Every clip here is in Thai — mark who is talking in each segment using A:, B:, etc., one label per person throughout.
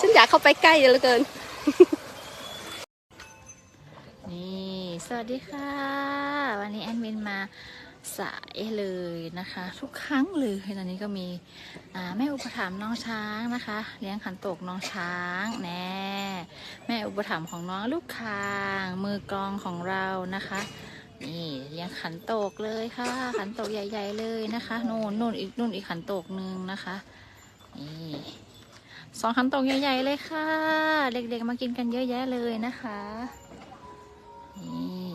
A: ฉันอยากเข้าไปใกล้เหลือเกิน
B: นี่ สวัสดีค่ะ วันนี้แอดมินมาสายเลยนะคะ ทุกครั้งเลยตอนนี้ก็มีแม่อุปถัมภ์น้องช้างนะคะ เลี้ยงขันโตกน้องช้างแน่แม่อุปถัมภ์ของน้องลูกคางมือกลองของเรานะคะนี่เลี้ยงขันโตกเลยค่ะ ขันโตกใหญ่ ๆ เลยนะคะนู่นนู่นอีกนู่นอีกขันโตกหนึ่งนะคะนี่ สองขันโตกใหญ่ๆเลยค่ะ เด็กๆมากินกันเยอะแยะเลยนะคะ นี่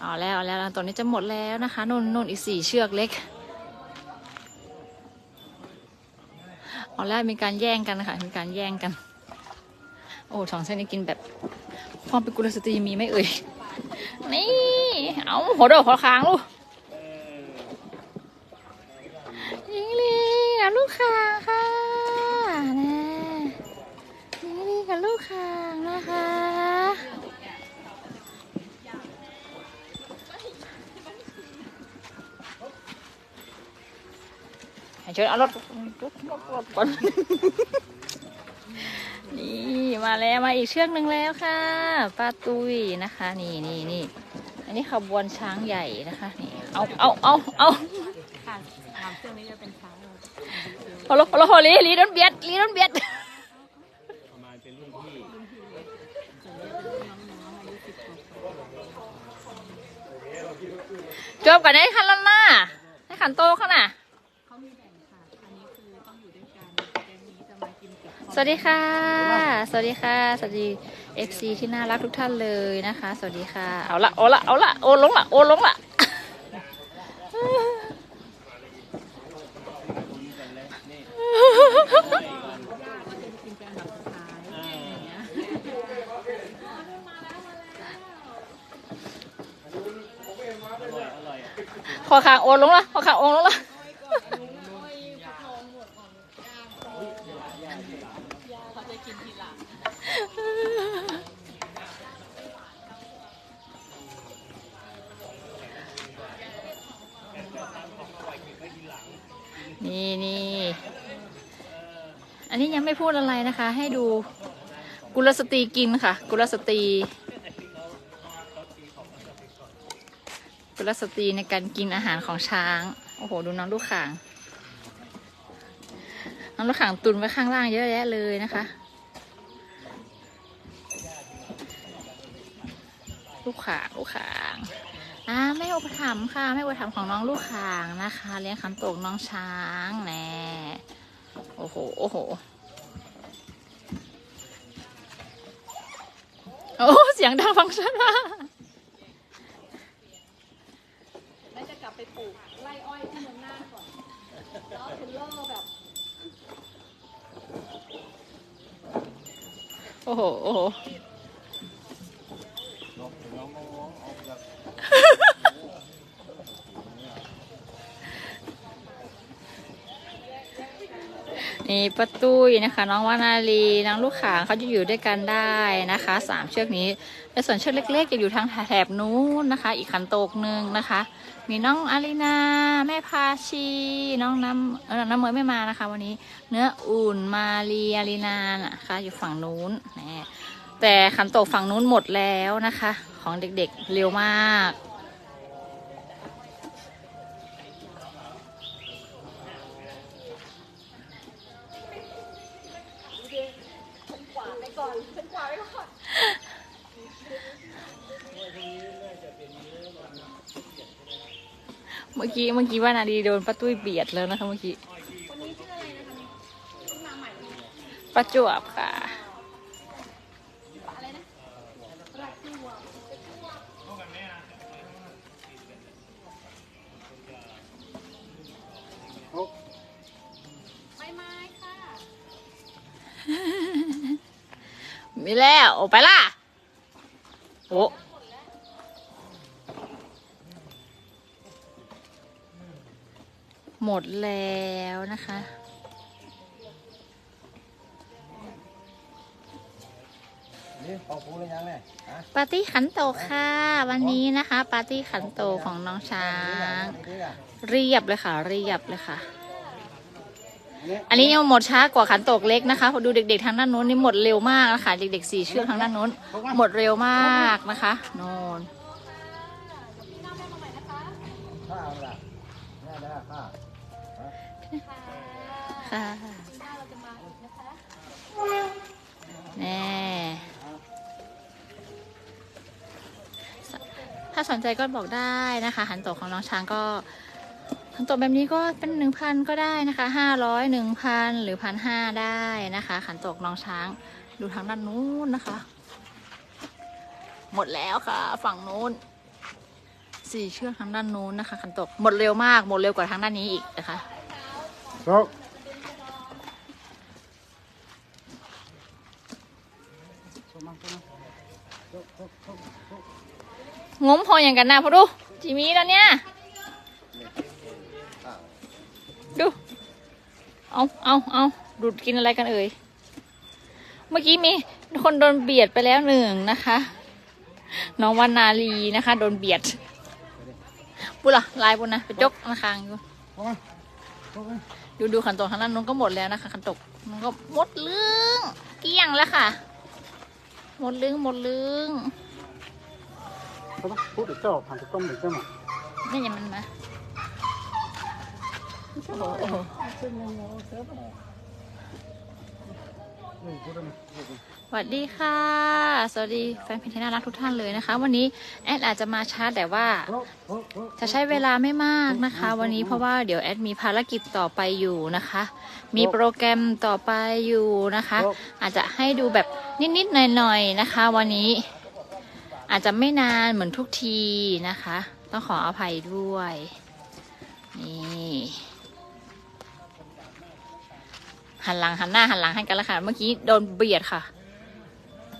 B: เอาแล้วเอาแล้วตอนนี้จะหมดแล้วนะคะนุ่นนุ่นอีกสี่เชือกเล็ก เอาแล้วมีการแย่งกันนะคะมีการแย่งกัน โอ้สองเส้นนี้กินแบบความเป็นกุลสตรีมีไหมเอ่ย นี่ เอาหัวโดดหัวค้างลูกยิงลีกับ ลูกค้างค่ะแน่ยิงลีกับลูกค้างนะคะให้เชิญเอารถรถรถก่อนนี่มาแล้วมาอีกเชือกหนึ่งแล้วค่ะป้าตุ้ยนะคะ นี่นี่นี่อันนี้ขบวนช้างใหญ่นะคะนี่เอาเอาเอาเอา
C: ค่ะสาเครื่องนี้จะเป็นช้าง
B: โอ้โหโอ้โหลีลีโดนเบียดลีโดนเบียด
D: ประมาณเป็นรุ่นพี่
B: จบกันได้คันละหน้าให้ขันโตข้างหน้า
C: เขามีแบ่งค่ะอันนี้คือต้องอยู่ด้วยกันแกงนี้จะ
B: สวัสดีค่ะ สวัสดีค่ะ สวัสดี FC ที่น่ารักทุกท่านเลยนะคะ สวัสดีค่ะ เอาละ เอาละ เอาละ โอลงละ โอลงละ
C: กินเป็นอันดับสุดท้ายอย่างเงี้ย
B: ข อขาโอลงละขอขาโอลงละนี่นี่อันนี้ยังไม่พูดอะไรนะคะ ให้ดูกุลสตรีกินค่ะ กุลสตรี ลสตรีในการกินอาหารของช้าง โอ้โห ดูน้องลูกข่าง น้องลูกข่างตุนไว้ข้างล่างเยอะแยะเลยนะคะ ลูกข่างลูกข่างอ่าแม่อุปถัมภ์ค่ะแม่อุปถัมภ์ของน้องลูกข่างนะคะ เลี้ยงขันโตกน้องช้างแน่โอ้โหโอ้โหโอ้เสียงดังฟังชัดมาก
A: แม่จะกลับไปปลูกไร่อ้อยที่เมืองน่านก่อน แล้วถึงเล่อแบบ
B: โอ้โห โอ้โหนี่ นี่ป้าตุ้ยนะคะ น้องวานาลีน้องลูกขางเขาจะอยู่ด้วยกันได้นะคะสามเชือกนี้และส่วนเชือกเล็ก ๆ จะอยู่ทางแถบนู้นนะคะ อีกขันโตกหนึ่งนะคะ มีน้องอารีนา แม่พาชี น้องน้ำเออน้ำเมยไม่มานะคะ วันนี้เนื้ออุ่นมาลีอารีนานะคะ อยู่ฝั่งนู้นแหมแต่ขันโตกฝั่งนู้นหมดแล้วนะคะ ของเด็กๆเร็วมาก
A: กวาดไปก่อนฉันกวาดไปก่อน
B: เมื่อกี้เมื่อกี้ว่านาดีโดนป้าตุ้ยเบียดแล้วนะคะเมื่อกี้
A: คนนี้ชื่ออะไรนะคะนี่เพิ่งมาใหม่
B: ประจวบค่ะ
A: อะไรนะรักตัวใบไม้ค่ะ
B: มีแล้วออกไปล่ะ โอ้ หมดแล้วนะคะ
D: นี่ปอกปูเลยยังเนี่ยฮะ
B: ปาร์ตี้ขันโตกค่ะ วันนี้นะคะ ปาร์ตี้ขันโตกของน้องช้าง
D: นี่อะ
B: เรียบเลยค่ะ เรียบเลยค่ะ อันนี้ยังหมดช้ากว่าขันโตกเล็กนะคะพอดูเด็กๆทางด้านนู้นนี่หมดเร็วมากนะคะเด็กๆสี่เชือกทางด้านนู้นหมดเร็วมากนะคะโน่น ค่ะแน่ถ้าสนใจก็บอกได้นะคะขันโตกของน้องช้างก็ขันโตกแบบนี้ก็เป็นหนึ่งพันก็ได้นะคะห้าร้อยหนึ่งพันหรือพันห้าได้นะคะขันโตกน้องช้างดูทางด้านนู้นนะคะ หมดแล้วค่ะ ฝั่งนู้นสี่เชือกทางด้านนู้นนะคะขันตกหมดเร็วมากหมดเร็วกว่าทางด้านนี้อีกนะคะ
D: โง
B: มพออย่างกันนะพอดูจีมีแล้วเนี่ย ดู เอาเอาเอาดูดกินอะไรกันเอ่ย เมื่อกี้มีคนโดนเบียดไปแล้วหนึ่งนะคะ น้องวานาลีนะคะ โดนเบียดบุล่ะลายบุญนะไปจกนาคางอยู่ดูดูขันตกทางด้านนู้นก็หมดแล้วนะคะขันตกมันก็หมดเรื่องเกลี้ยงแล้วค่ะ หมดเรื่องหมดเรื่อง
E: เขาต้องพูดถึงเจ้าผ่านทุกต้มถึงเจ้าหมด
B: นี่ยังมันมาโอ้โหโอ้โห
E: นี่พูดได้ไหม
B: สวัสดีค่ะ สวัสดีแฟนเพลงที่น่ารักทุกท่านเลยนะคะ วันนี้แอดอาจจะมาช้าแต่ว่า จะใช้เวลาไม่มากนะคะ วันนี้เพราะว่าเดี๋ยวแอดมีภารกิจต่อไปอยู่นะคะ มีโปรแกรมต่อไปอยู่นะคะ อาจจะให้ดูแบบนิดๆหน่อยๆนะคะ วันนี้ อาจจะไม่นานเหมือนทุกทีนะคะ ต้องขออภัยด้วย นี่หันหลังหันหน้าหันหลังให้กันแล้วค่ะ เมื่อกี้โดนเบียดค่ะ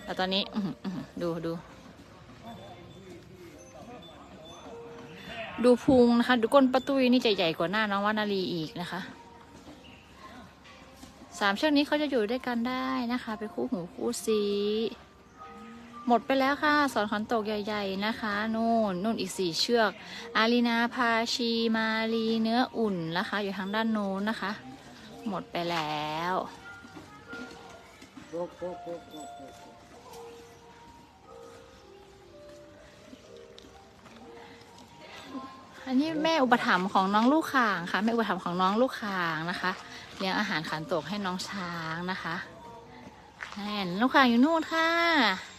B: แต่ตอนนี้ดูดู ดูพุงนะคะ ดูก้นประตุยนี่จะใหญ่กว่าหน้าน้องวานาลีอีกนะคะสามเชือกนี้เขาจะอยู่ด้วยกันได้นะคะ เป็นคู่หูคู่ซี หมดไปแล้วค่ะ สอนขอนตกใหญ่ ๆ นะคะนู่นนู่นอีกสี่เชือก อารีนาพาชีมาลีเนื้ออุ่นนะคะ อยู่ทางด้านโน้นนะคะ หมดไปแล้วอันนี้แม่อุปถัมภ์ของน้องลูกข่างค่ะแม่อุปถัมภ์ของน้องลูกข่างนะคะเลี้ยงอาหารขันตกให้น้องช้างนะคะแน่นลูกข่างอยู่นู่นค่ะ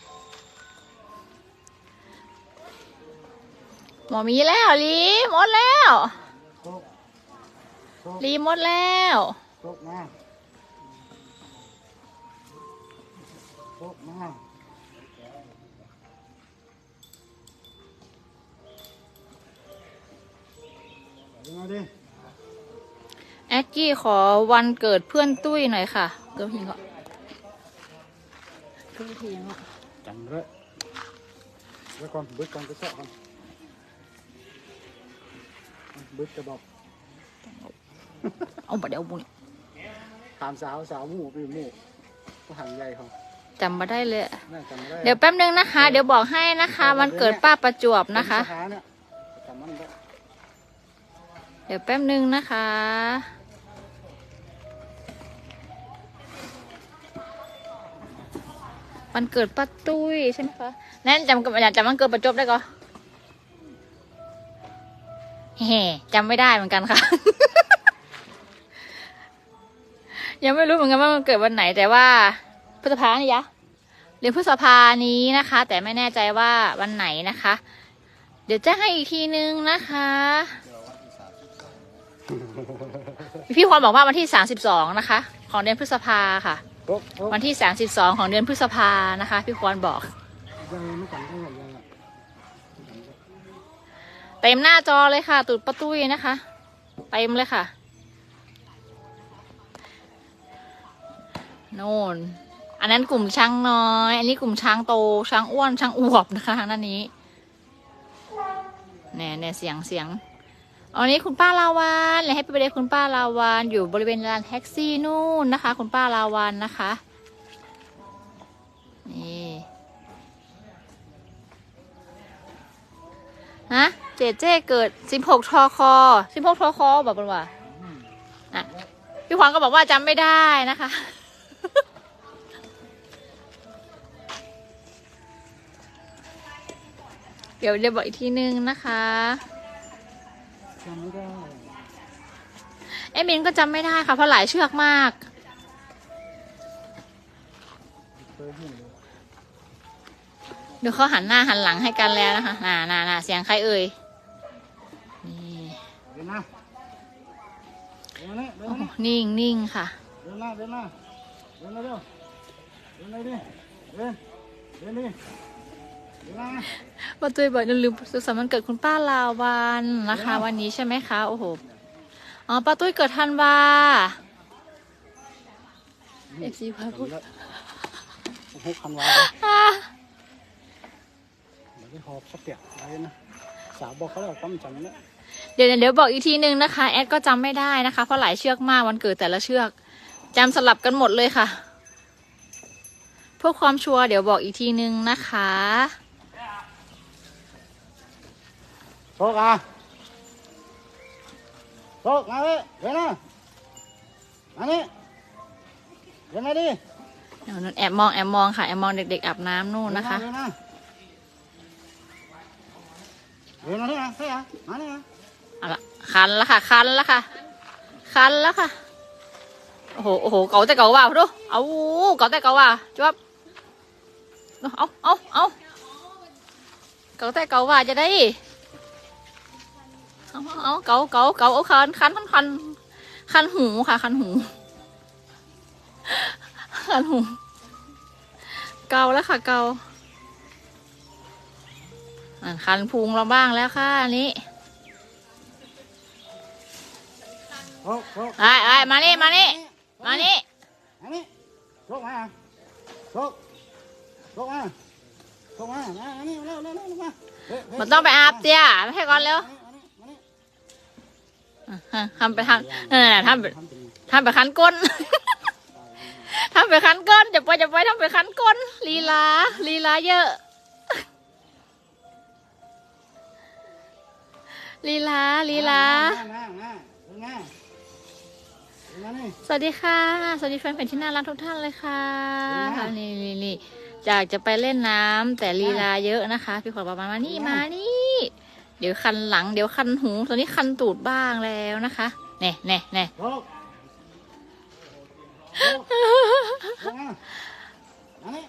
B: หมอมีแล้วลีหมดแล้ว
E: โชคโชค
B: ลีหมดแล้ว
E: โชคมาโชคมาเอามาดิ
B: แอดกี้ขอวันเกิดเพื่อนตุ้ยหน่อยค่ะเกิดพิงก็เกิดพิงก็
E: จังเลยไว้ก่อนบึ้ดก่อนไปเจาะกัน บึ้ดกระบอก
B: เอาบัดเดี๋ยวบุญ
E: ถามสาวสาวหมู่ไปหมู่ก็หันใหญ่เขา
B: จำมาได้เลย
E: น่าจำไม่ได้
B: เดี๋ยวแป๊บนึงนะคะ เดี๋ยวบอกให้นะคะ วันเกิดป้าประจวบนะคะ
E: เป็สถาเนี่ยจำมันได้
B: เดี๋ยวแป๊บนึงนะคะ วันเกิดป้าตุ้ยใช่ไหมคะแน่นจำกับอยากจำวันเกิดประจวบได้ก็ เฮ่จำไม่ได้เหมือนกันค่ะ ยังไม่รู้เหมือนกันว่ามันเกิดวันไหนแต่ว่าพฤษภานี่ยะเดือนพฤษภานี้นะคะ แต่ไม่แน่ใจว่าวันไหนนะคะ เดี๋ยวแจ้งให้อีกทีนึงนะคะ พี่ควรบอกว่าวันที่สามสิบสองนะคะ ของเดือนพฤษภาค่ะ
E: โอ๊ะโอ๊ะ
B: วันที่สามสิบสองของเดือนพฤษภานะคะ พี่ควรบอก เต็มหน้าจอเลยค่ะตุดประตุ้ยนะคะ เต็มเลยค่ะ โน่น อันนั้นกลุ่มช้างน้อย อันนี้กลุ่มช้างโต ช้างอ้วน ช้างอวบนะคะทางด้านนี้แน่แน่เสียงเสียงอันนี้คุณป้าลาวานเลยให้ไปเดคุณป้าลาวาน อยู่บริเวณลานแท็กซี่นู่นนะคะ คุณป้าลาวานนะคะ นี่ ฮะ เจเจเกิด16ทอคอ16ทอคอบอกกันว่าอะพี่ขวัญก็บอกว่าจำไม่ได้นะคะ เดี๋ยวเดี๋ยบอกอีกทีนึงนะคะ
E: จำไม่ได้
B: เอมินก็จำไม่ได้ค่ะเพราะหลายเชือกมาก
E: เคยเห็นเลย
B: เดี๋ยวเขาหันหน้าหันหลังให้กันแล้วนะคะน่าน่าน่าเสียงใครเอ่ย โอ้
E: มา
B: โห
E: นี่
B: นิ่งนิ่งค่ะ
E: เดินหน้าเดินหน้าเดินมาเร็วเดินเลยดิเดินเดินดิเดินหน้า
B: ป้าตุ้ยบอกอย่าลืมสุขสันต์วันเกิดคุณป้าลาวันนะคะ วันนี้ใช่ไหมคะโอ้โหอ๋อป้าตุ้ยเกิดธันวาเอฟซีพาพูด
E: หกพันวา
B: อ่า
E: เดี๋ยวไปหอบสักเปียกอะไรนะสาวบอกเขาแล้วตั้มจำเนี่ย
B: เดี๋ยวเดี๋ยวบอกอีกทีนึงนะคะ แอดก็จำไม่ได้นะคะ เพราะหลายเชือกมากวันเกิดแต่ละเชือกจำสลับกันหมดเลยค่ะเพื่อความชัวร์เดี๋ยวบอกอีกทีนึงนะคะ
E: โชคอะโชคมาเลยเดินหน้ามานี่เดินมาดิ
B: เดี๋ยวนู้นแอบมองแอบมองค่ะแอบมองเด็กๆอาบน้ำนู่นนะคะ
E: เดินมาเดินมาเดินมาเฮ้ยอะมานี่อะ
B: เอาละคันล้วค่ะ คันล้วค่ะ คันล้วค่ะ โอ้โห โอ้โห เก่าแต่เก่าว่ะดูเอาเก่าแต่เก่าว่ะจวบเอาเอาเอาเก่าแต่เก่าว่ะจะได้เอาเอาเก่าเก่าเก่าเอาคันคันคันคันคันหูค่ะ คันหูคันหู เก่าแล้วค่ะ เก่าคันพุงเราบ้างแล้วค่ะอันนี้
E: โชคโชค
B: ไอ้ไอ้มานี่มานี่มานี่
E: มานี่โชคมาโชคโชคมาโชคมามานี่เร็วเร็วเร็วมา
B: มันต้องไปอาบเตี้ยไม่ให้ก่อนเร็ว
E: มานี่มานี่
B: อะทำไปทำเออทำไป
E: ทำเป็น
B: ทำไปคันก้นทำไปคันก้นจะไปจะไปทำไปคันก้นลีลาลีลาเยอะลีลาลีลา สวัสดีค่ะ สวัสดีแฟนเพจที่น่ารักทุกท่านเลยค่ะนี่นี่นี่จากจะไปเล่นน้ำแต่ลีลาเยอะนะคะ พี่ขวัญบอกมามานี่มานี่ เดี๋ยวคันหลัง เดี๋ยวคันหูตอนนี้คันตูดบ้างแล้วนะคะเน่เน่เน่
E: โชคโชคมามานี่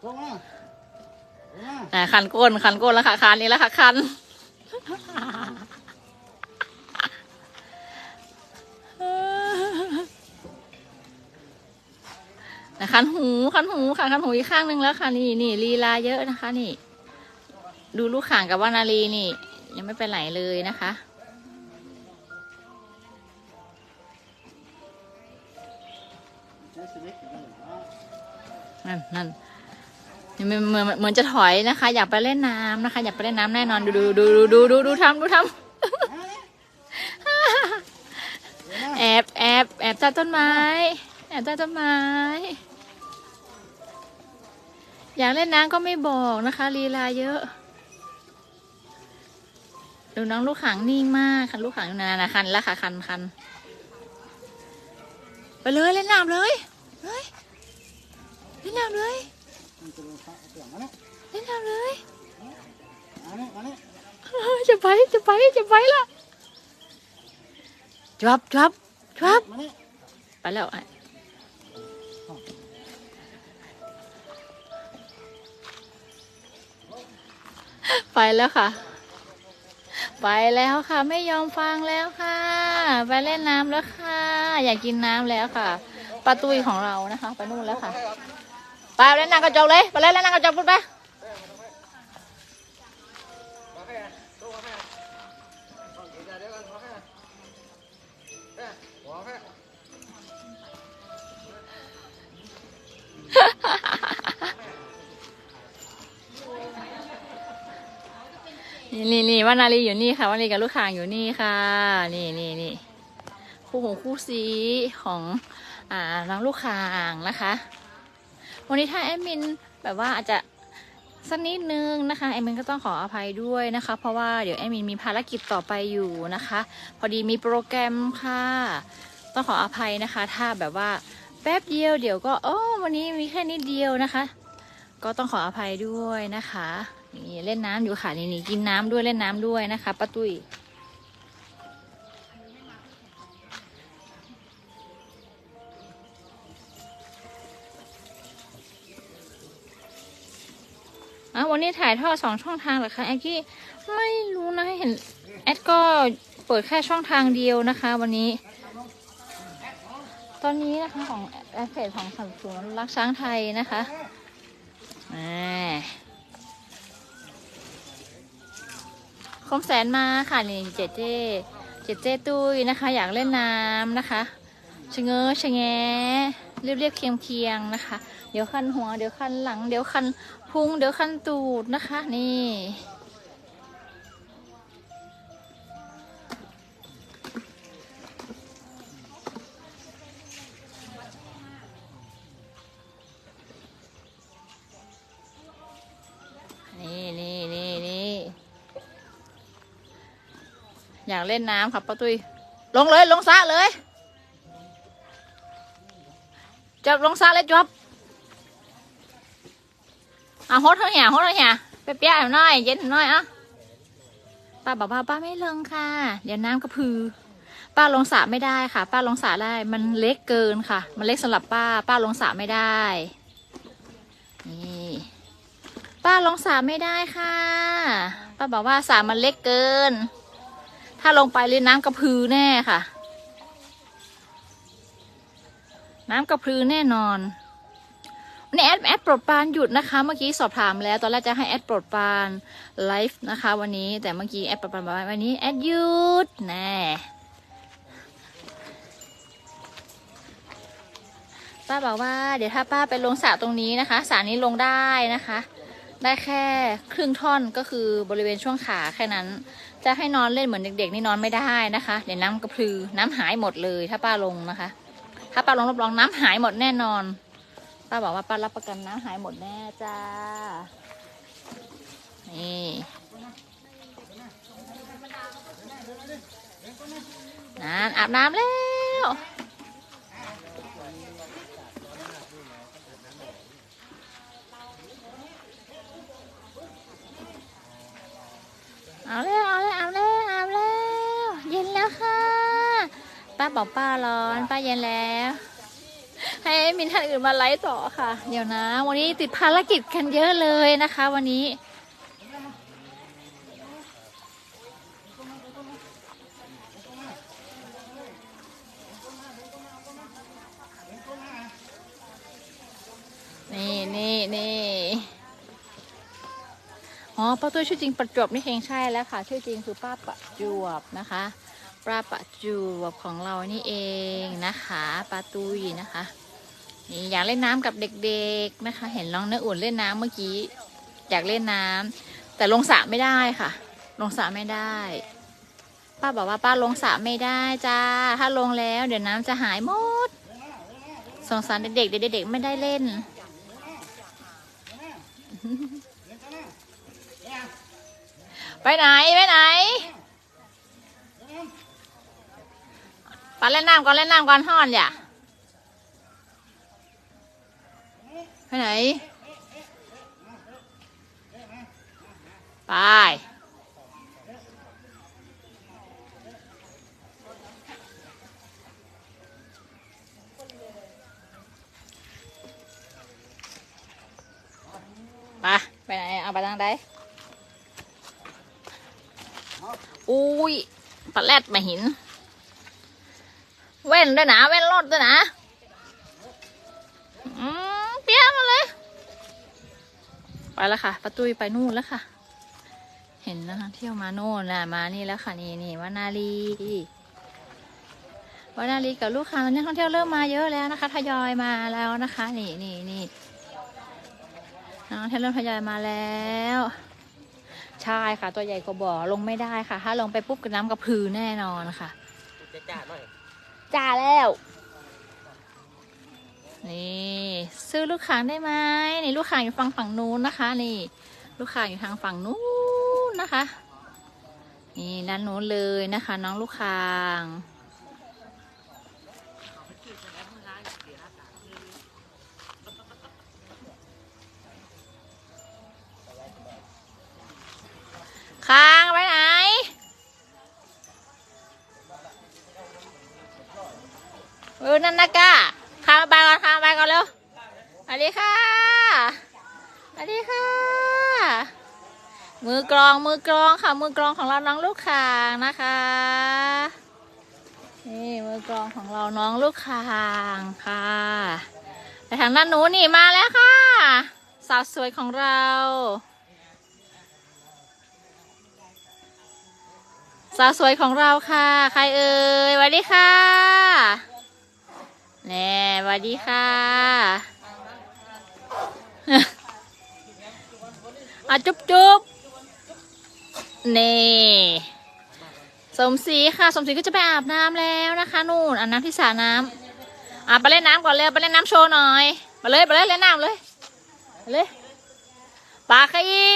E: โชคมามา
B: อ่าคันก้นคันก้นแล้วค่ะคันนี้แล้วค่ะคัน คันหูคันหูค่ะคันหูอีกข้างหนึ่งแล้วค่ะนี่นี่ลีลาเยอะนะคะ นี่ ดูลูกข่างกับวานาลีนี่ ยังไม่ไปไหนเลยนะคะนั่นนั่นเหมือนเหมือนจะถอยนะคะ อยากไปเล่นน้ำนะคะ อยากไปเล่นน้ำแน่นอนดูดูดูดูดูดูดูทำดูทำแอบแอบแอบใต้ต้นไม้แอบใต้ต้นไม้ อยากเล่นน้ำก็ไม่บอกนะคะลีลาเยอะดูน้องลูกขังนิ่งมากคันลูกขังอยู่นานนะคันแล้วค่ะคันคันไปเลยเล่นน้ำเลยเฮ้ยเล่นน้ำเลยเล่นน้ำเลย
E: มานี่มานี่
B: จะไปจะไปจะไปละจับจับจับ
E: มานี่
B: ไปแล้ว ไอ้ไปแล้วค่ะ ไปแล้วค่ะ ไม่ยอมฟังแล้วค่ะ ไปเล่นน้ำแล้วค่ะ อยากกินน้ำแล้วค่ะปลาตุยของเรานะคะ ไปนู่นแล้วค่ะไปเล่นน้ำกระจกเลยไปเล่นน้ำกระจกปุ๊บไป นี่นี่นี่วานาลีอยู่นี่ค่ะว่านาลีกับลูกข่างอยู่นี่ค่ะ นี่นี่นี่คู่หูคู่ซีของอ่าน้องลูกข่างนะคะ วันนี้ถ้าแอดมินแบบว่าอาจจะสักนิดนึงนะคะแอดมินก็ต้องขออภัยด้วยนะคะ เพราะว่าเดี๋ยวแอดมินมีภารกิจต่อไปอยู่นะคะ พอดีมีโปรแกรมค่ะ ต้องขออภัยนะคะ ถ้าแบบว่าแป๊บเดียวเดี๋ยวก็โอ้วันนี้มีแค่นิดเดียวนะคะ ก็ต้องขออภัยด้วยนะคะ นี่เล่นน้ำอยู่ค่ะนี่นี่กินน้ำด้วยเล่นน้ำด้วยนะคะป้าตุ้ยอะวันนี้ถ่ายทอดสองช่องทางเหรอคะแอดกี้ไม่รู้นะเห็นแอดก็เปิดแค่ช่องทางเดียวนะคะ วันนี้ ตอนนี้นะคะของแอดเพจของสัมสูนรักช้างไทยนะคะอ่า มแสนมาค่ะนี่เจเจเจเจตุ้ยนะคะ อยากเล่นน้ำนะคะชะเง้อชะแงเรียบเรียบเคียงเคียงนะคะ เดี๋ยวคันหัว เดี๋ยวคันหลัง เดี๋ยวคันพุง เดี๋ยวคันตูดนะคะ นี่ อยากเล่นน้ำครับป้าตุ้ยลงเลย ลงสระเลยจบลงสระเลยจบเอาฮดเท่าเหี่ยฮดเท่าเหี่ยไปเปียกหน่อย เย็นหน่อยอะป้าบอกว่าป้าไม่ลงค่ะ เดี๋ยวน้ำกระพือ ป้าลงสระไม่ได้ค่ะ ป้าลงสระได้ มันเล็กเกินค่ะ มันเล็กสำหรับป้า ป้าลงสระไม่ได้นี่ป้าลงสระไม่ได้ค่ะ ป้าบอกว่าสระมันเล็กเกิน ถ้าลงไปเลยน้ำกระพือแน่ค่ะ น้ำกระพือแน่นอนวันนี้แอดแอดปรดปานหยุดนะคะ เมื่อกี้สอบถามแล้วตอนแรกจะให้แอดปรดปานไลฟ์นะคะ วันนี้แต่เมื่อกี้แอดปรดปานบอกว่าวันนี้แอดหยุดแน่ป้าบอกว่าเดี๋ยวถ้าป้าไปลงสระตรงนี้นะคะสระนี้ลงได้นะคะ ได้แค่ครึ่งท่อนก็คือบริเวณช่วงขาแค่นั้น จะให้นอนเล่นเหมือนเด็กๆนี่นอนไม่ได้นะคะ เดี๋ยวน้ำกระพือน้ำหายหมดเลยถ้าป้าลงนะคะ ถ้าป้าลงรับรองน้ำหายหมดแน่นอน ป้าบอกว่าป้ารับประกันน้ำหายหมดแน่จ้า นี่นานอาบน้ำแล้ว เอาแล้วเอาแล้วเอาแล้วเอาแล้วเย็นแล้วค่ะป้าบอกป้าร้อนป้าเย็นแล้ว ให้มินท่านอื่นมาไลฟ์ต่อค่ะ เดี๋ยวนะ วันนี้ติดภารกิจกันเยอะเลยนะคะ วันนี้นี่นี่นี่ อ๋อป้าตุ้ยชื่อจริงประจวบนี่เองใช่แล้วค่ะ ชื่อจริงคือป้าประจวบนะคะป้าประจวบของเรานี่เองนะคะป้าตุ้ยนะคะนี่อยากเล่นน้ำกับเด็กๆนะคะ เห็นน้องเนื้ออุ่นเล่นน้ำเมื่อกี้อยากเล่นน้ำแต่ลงสระไม่ได้ค่ะ ลงสระไม่ได้ ป้าบอกว่าป้าลงสระไม่ได้จ้าถ้าลงแล้ว เดี๋ยวน้ำจะหายหมดสงสารเด็กๆเด็กๆไม่ได้เล่น ไปไหน ไปไหนไปเล่นน้ำก่อนเล่นน้ำก่อนห่อนอย่าไปไหน ไปไปไปไหน เอาไปทางใด อุ้ยปลาแรดมาหิน เว้นด้วยนะ เว้นรถด้วยนะ อืมเปี้ยมาเลย ไปแล้วค่ะประตุยไปนู่นแล้วค่ะ เห็นนะคะเที่ยวมาโน่นนะมานี่แล้วค่ะนี่นี่วานาลีวานาลีกับลูกค้าตอนนี้ท่องเที่ยวเริ่มมาเยอะแล้วนะคะทยอยมาแล้วนะคะ นี่นี่นี่นักท่องเที่ยวเริ่มทยอยมาแล้ว ใช่ค่ะ ตัวใหญ่กว่าบ่อลงไม่ได้ค่ะ ถ้าลงไปปุ๊บกับน้ำกระพือแน่นอนค่ะจ่าแล้ว นี่ซื้อลูกข่างได้ไหมนี่ลูกข่างอยู่ฝั่งฝั่งนู้นนะคะ นี่ ลูกข่างอยู่ทางฝั่งนู้นนะคะ นี่ด้านนู้นเลยนะคะ น้องลูกข่าง ค่ะก้าข้ามไปก่อนข้ามไปก่อนเร็วสวัสดีค่ะสวัสดีค่ะ มือกลองมือกลองค่ะ มือกลองของเราน้องลูกคางนะคะ นี่มือกลองของเราน้องลูกคางค่ะไปทางด้านนู้นนี่มาแล้วค่ะ สาวสวยของเราสาวสวยของเราค่ะ ใครเอ่ยสวัสดีค่ะ แน่สวัสดีค่ะ อะ จุ๊บจุ๊บนี่สมศรีค่ะ สมศรีก็จะไปอาบน้ำแล้วนะคะนู่นอาบน้ำที่สระน้ำอะไปเล่นน้ำก่อนเลยไปเล่นน้ำโชว์หน่อยไปเลยไปเลยเล่นน้ำเลยไปเลยปากขี้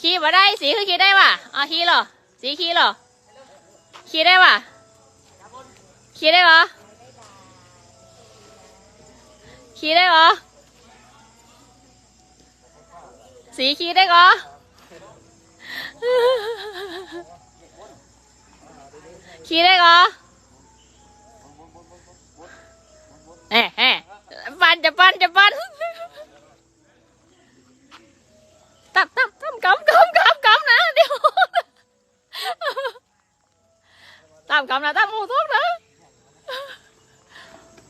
B: ขี่มาได้สีคือขี่ได้ป่ะอ๋อขี่เหรอสีขี่เหรอขี่ได้ป่ะขี่ได้ ขี่ได้เหรอ สีขี้ได้ก็ขี้ได้ก็เอ๊ะเอ๊ะปันจะปันจะปันตับตับตับกำกำกำกำนะเดี๋ยวตับกำนะตับหมูทุกนะ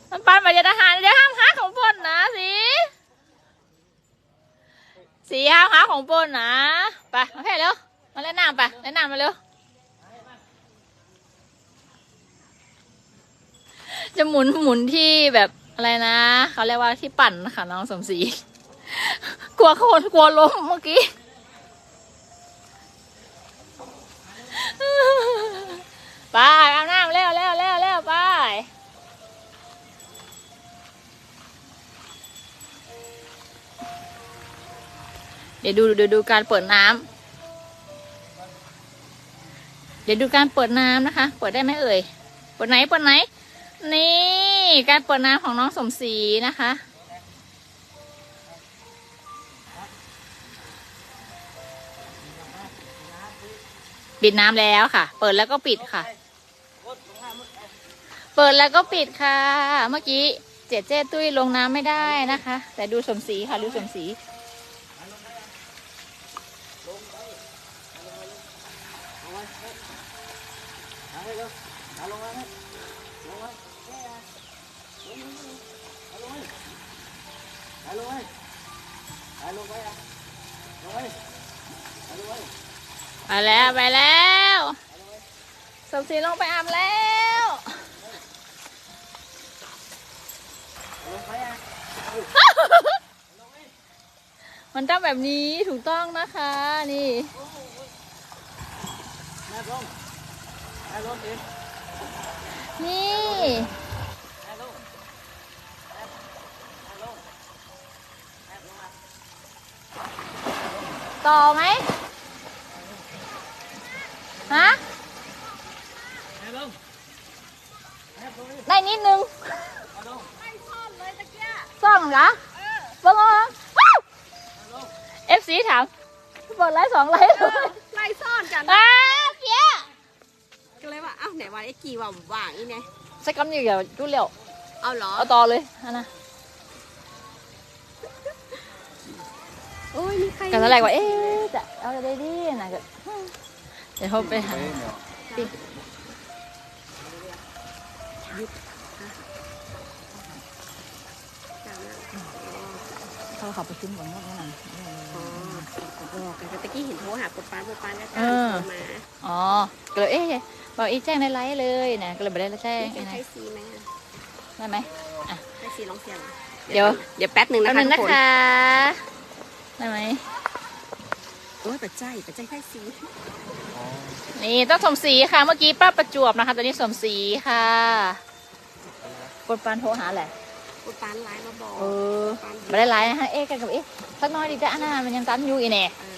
B: มันปันไปจะทหารเดี๋ยวห้ามหาของปนนะสิสีห้ามหาของปนนะไปโอเคเร็วมาเล่นน้ำไปเล่นน้ำมาเร็วจะหมุนหมุนที่แบบอะไรนะ เขาเรียกว่าที่ปั่นนะคะน้องสมศรีกลัวคนกลัวล้มเมื่อกี้ไปอาบน้ำเร็วเร็วเร็วเร็วไป ดี๋ยวดูเดี๋ยวดูการเปิดน้ำเดี๋ยวดูการเปิดน้ำนะคะ เปิดได้ไหมเอ่ย เปิดไหนเปิดไหน นี่ การเปิดน้ำของน้องสมศรีนะคะ ปิดน้ำแล้วค่ะ เปิดแล้วก็ปิดค่ะ เปิดแล้วก็ปิดค่ะ เมื่อกี้เจ๊เจ๊ตุ้ยลงน้ำไม่ได้นะคะ แต่ดูสมศรีค่ะดูสมศรี ไปแล้วไปแล้วสมศรีลงไปอาบแล้วมันต้องแบบนี้ถูกต้องนะคะ นี่ นี่ ต่อไหมฮะได้นิดนึงซ่อมเหรอเบิ้งเอาเอฟซีถามเปิดไลฟ์สองไลฟ์เลย
A: ไล่ซ่อนกัน
B: อ้าเพี้ย
A: ก็เลยว่าอ้าวไหนว่าไอ้กี่ว่าว่างอีเนี่ย
B: สักคำอยู่เดี๋ยวดูเร็ว
A: เอาเหรอ
B: เอาต่อเลยอันนะ
A: โอ้ยมีใคร
B: กันตอนแรกว่าเอ๊ะจะเอาจะได้ดีนะก็เดี๋ยวเขาไปหาเขาขับไปชิ้นหมดแล้วนั่น
A: อ๋อ บอกกันตะกี้เห็นโทรหาปดปานปดปานก็
B: เอ
A: โทร
B: อ
A: มา
B: อ๋อก็เลยเอ๊ะบอกอีแจ้งในไลฟ์เลยนะก็เลยไม่ได้แจ้ง
A: มี
B: ไอ้
A: ใคร
B: นะ
A: ใช้ซีไหมอะ
B: ได้ไหม
A: ใช้ซีลองเสียง
B: เดี๋ยว
A: เดี๋ยวแป๊บหนึ่ง
B: แป๊
A: นะ
B: บ
A: คะ
B: นึง
A: ทุ
B: นะ
A: กคน
B: คะได้ไหม
A: โอ้ยปัจจัยปัจจัยใช้ซี
B: นี่ต้องสมศรีค่ะเมื่อกี้ป้าประจวบนะคะตอนนี้สมศรีค่ะกดปานโทรหาแหละ
A: ปดปานไลน์มาบอก
B: เออ
A: ปาน
B: ไม่ได้ไลน์นะคะเอ๊ะกันกับเอ๊ะสักหน้อยดีจ้ะนะมันยังตันอยู่อีแน่
A: เออ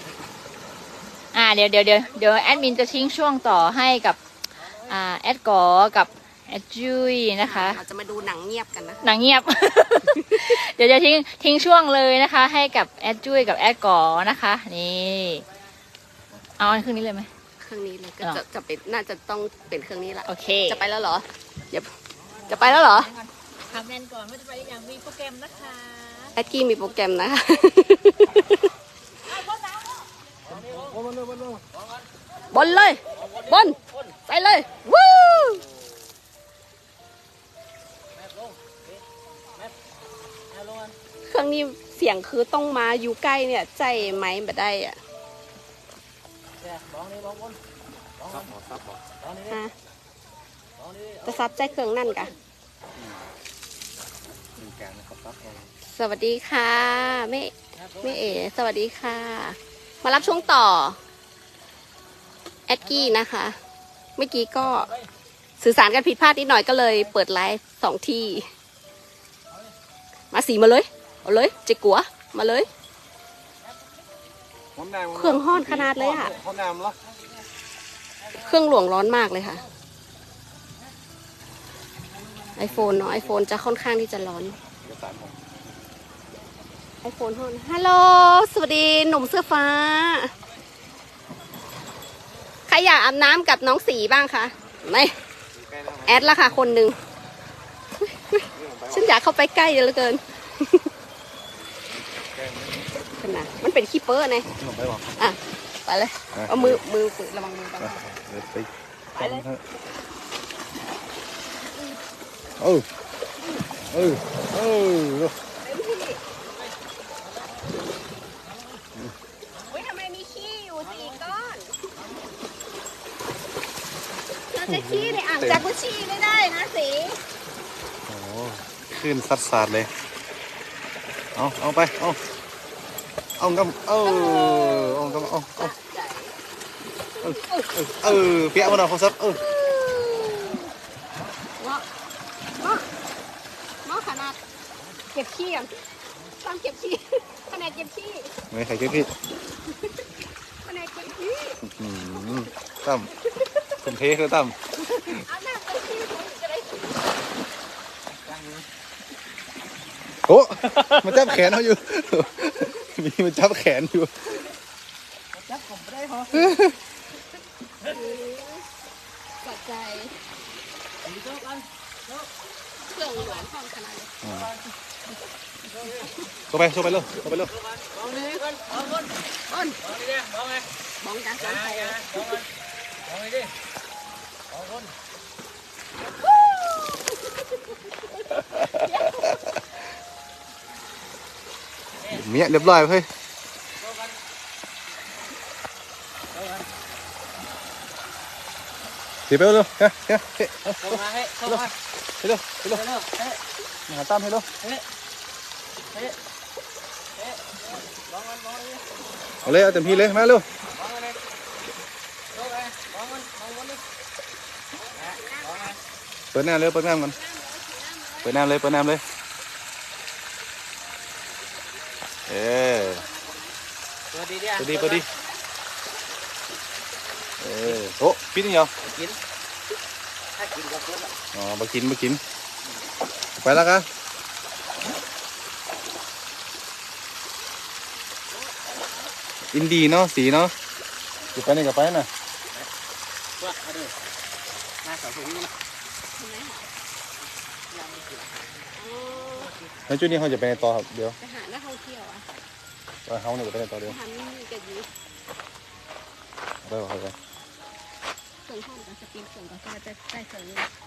B: อ่าเดี๋ยวเดี๋ยวเดี๋ยวเดี๋ยวแอดมินจะทิ้งช่วงต่อให้กับอ่าแอดกอกับแอดจุยนะคะ
A: เราจะมาดูหนังเงียบกันนะ
B: หนังเงียบ เดี๋ยวจะทิ้งทิ้งช่วงเลยนะคะ ให้กับแอดจุยกับแอดกอนะคะนี่เอาอันเครื่องนี้เลยไหม
A: เครื่องนี้เลยก็
B: หรอ
A: จะจะเป็นน่าจะต้องเป็นเครื่องนี้ละ
B: โอเค
A: จะไปแล้วเหรอเดี๋ยว
F: จะไปแล้วเหรอ
B: ทำแนนก่อนว่าจะไปอย่างมีโปรแกรมนะคะ
F: แอดกี้มีโปรแกรมนะคะ บนเลย บน ไปเลย วู้เครื่องนี้เสียงคือต้องมาอยู่ใกล้เนี่ยใจไหมแบบได้อะฮะจะซับใจเครื่องนั่นกะ สวัสดีค่ะแม่แม่เอ๋สวัสดีค่ะ มารับช่วงต่อ แอดกี้นะคะ เมื่อกี้ก็สื่อสารกันผิดพลาดนิดหน่อยก็เลย เปิดไลฟ์สองที่ มาสีมาเลย เอาเลยเจ๊กัว มาเลย เครื่องห้อนขนาดเลยอะ
D: ห้องน้ำเหรอ
F: เครื่องหลวงร้อนมากเลยค่ะไอโฟนเนาะไอโฟนจะค่อนข้างที่จะร้อน ไอโฟนฮอนฮัลโหล สวัสดีหนุ่มเสื้อฟ้า ใครอยากอาบน้ำกับน้องสีบ้างคะไม่แอดละค่ะ คนหนึ่งฉันอยากเข้าไปใกล้เหลือเกินเป็นนะมันเป็นขี้เปอร์ไง
D: ผมไปบอก
F: อะ ไปเลย เอามือ มือฝึกระวังมือไป
D: เดี๋ยวไป
F: ไปเลย
D: เออเออเออ
F: อุ้ยทำไมมีขี้อยู่สี่ก้อน เรา จะขี้ในอ่างจากุชี่ไม่ได้นะสี
D: โอ้ขึ้นสัดสาดเลย เอาเอาไปเอาเอากำเออเอากำเอาเอาเออเออเปียกมาหน่อยเขาซับเออ
F: เนาะเนาะเนาะขนาดเก็บขี้ก่อนตามเก็บขี้ขนาดเก็บขี้
D: ไม่ใครคิดผิด
F: ขนาดเก็บขี้
D: อืม ตั้มเทคือตั้ม
F: เอาหน้าเก็บขี้ผม
D: โอ้มันจับแขนเขาอยู่ มีมันจับแขนอยู่
F: สะใจเครื่องหวานทองขนาดนี้
D: เข้าไปเข้าไปเร็วเข้าไปเร็ว
F: บ้องกันบ้องไป
D: เมียเรียบร้อยเฮ้ยถีบไปเร็วเฮ้ยเฮ้ยเฮ้ย
G: เข้ามาให้เข้ามา
D: ไปเร็วไปเร็ว
G: เร็วเฮ้ย
D: มาหาตั้มให้เร็ว
G: ลองมันลองมัน
D: เอาเลยเอาเต็มที่เลยมาเร็ว
G: ลองมันเลยลองมันลองมันลองมันดิลองมัน
D: เปิดน้ำเลยเปิดน้ำก่อนเปิดน้ำเลยเปิดน้ำเลยเออ
G: เปิดดีดิ
D: เปิดดีเปิดดีเออโอ้ปิดนี่เหรอ
G: กินถ้ากินก็เปิดละ
D: อ๋อมากินมากิน ไปแล้วกันอินดีเนาะสีเนาะอยู่ไปนี่กับไปน่ะ
G: ว่าเอาดิมาสองถุงนี่
D: แล้วจุดนี้เขาจะไปในต่อครับเดี๋ยว
F: ไปหานักท่องเที่ยวอะ
D: ว่าเขาเนี่ยจะไปในต่อเดี๋ยว
F: ทำนี่มีกันอยู่
D: ไปบอกเขาไป
F: เครื่องห้องกับสปริงเครื่องกับก็จะได้เสริม